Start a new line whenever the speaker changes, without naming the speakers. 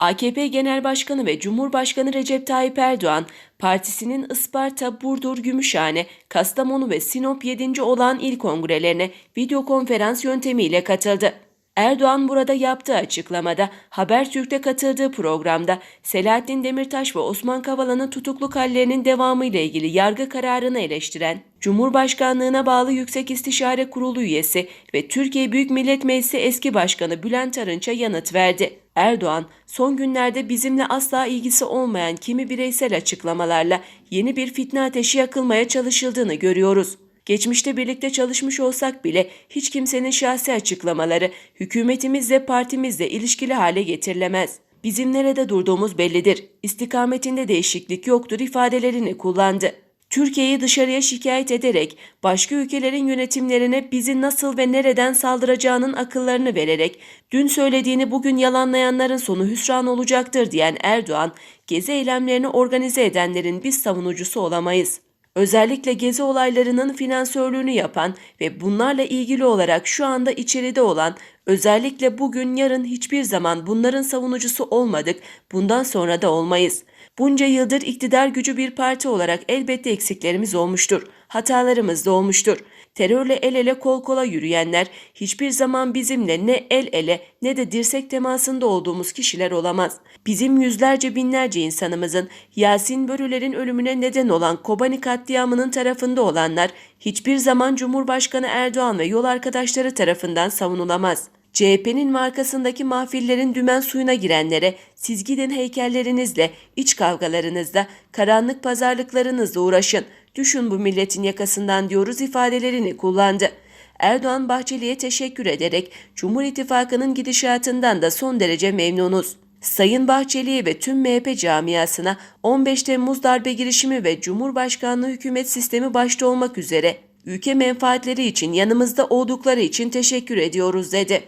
AKP Genel Başkanı ve Cumhurbaşkanı Recep Tayyip Erdoğan, partisinin Isparta, Burdur, Gümüşhane, Kastamonu ve Sinop 7. olan il kongrelerine video konferans yöntemiyle katıldı. Erdoğan burada yaptığı açıklamada Habertürk'te katıldığı programda Selahattin Demirtaş ve Osman Kavala'nın tutukluk hallerinin devamı ile ilgili yargı kararını eleştiren, Cumhurbaşkanlığına bağlı Yüksek İstişare Kurulu üyesi ve Türkiye Büyük Millet Meclisi eski başkanı Bülent Arınç'a yanıt verdi. Erdoğan, son günlerde bizimle asla ilgisi olmayan kimi bireysel açıklamalarla yeni bir fitne ateşi yakılmaya çalışıldığını görüyoruz. Geçmişte birlikte çalışmış olsak bile hiç kimsenin şahsi açıklamaları hükümetimizle partimizle ilişkili hale getirilemez. Bizim nerede durduğumuz bellidir. İstikametinde değişiklik yoktur ifadelerini kullandı. Türkiye'yi dışarıya şikayet ederek başka ülkelerin yönetimlerine bizi nasıl ve nereden saldıracağının akıllarını vererek dün söylediğini bugün yalanlayanların sonu hüsran olacaktır diyen Erdoğan, gezi eylemlerini organize edenlerin biz savunucusu olamayız. Özellikle gezi olaylarının finansörlüğünü yapan ve bunlarla ilgili olarak şu anda içeride olan, özellikle bugün yarın hiçbir zaman bunların savunucusu olmadık, bundan sonra da olmayız. Bunca yıldır iktidar gücü bir parti olarak elbette eksiklerimiz olmuştur. Hatalarımız da olmuştur. Terörle el ele kol kola yürüyenler hiçbir zaman bizimle ne el ele ne de dirsek temasında olduğumuz kişiler olamaz. Bizim yüzlerce binlerce insanımızın Yasin Börüler'in ölümüne neden olan Kobani katliamının tarafında olanlar hiçbir zaman Cumhurbaşkanı Erdoğan ve yol arkadaşları tarafından savunulamaz. CHP'nin markasındaki mahfillerin dümen suyuna girenlere siz gidin heykellerinizle, iç kavgalarınızla, karanlık pazarlıklarınızla uğraşın. Düşün bu milletin yakasından diyoruz ifadelerini kullandı. Erdoğan Bahçeli'ye teşekkür ederek Cumhur İttifakı'nın gidişatından da son derece memnunuz. Sayın Bahçeli'ye ve tüm MHP camiasına 15 Temmuz darbe girişimi ve Cumhurbaşkanlığı hükümet sistemi başta olmak üzere ülke menfaatleri için yanımızda oldukları için teşekkür ediyoruz dedi.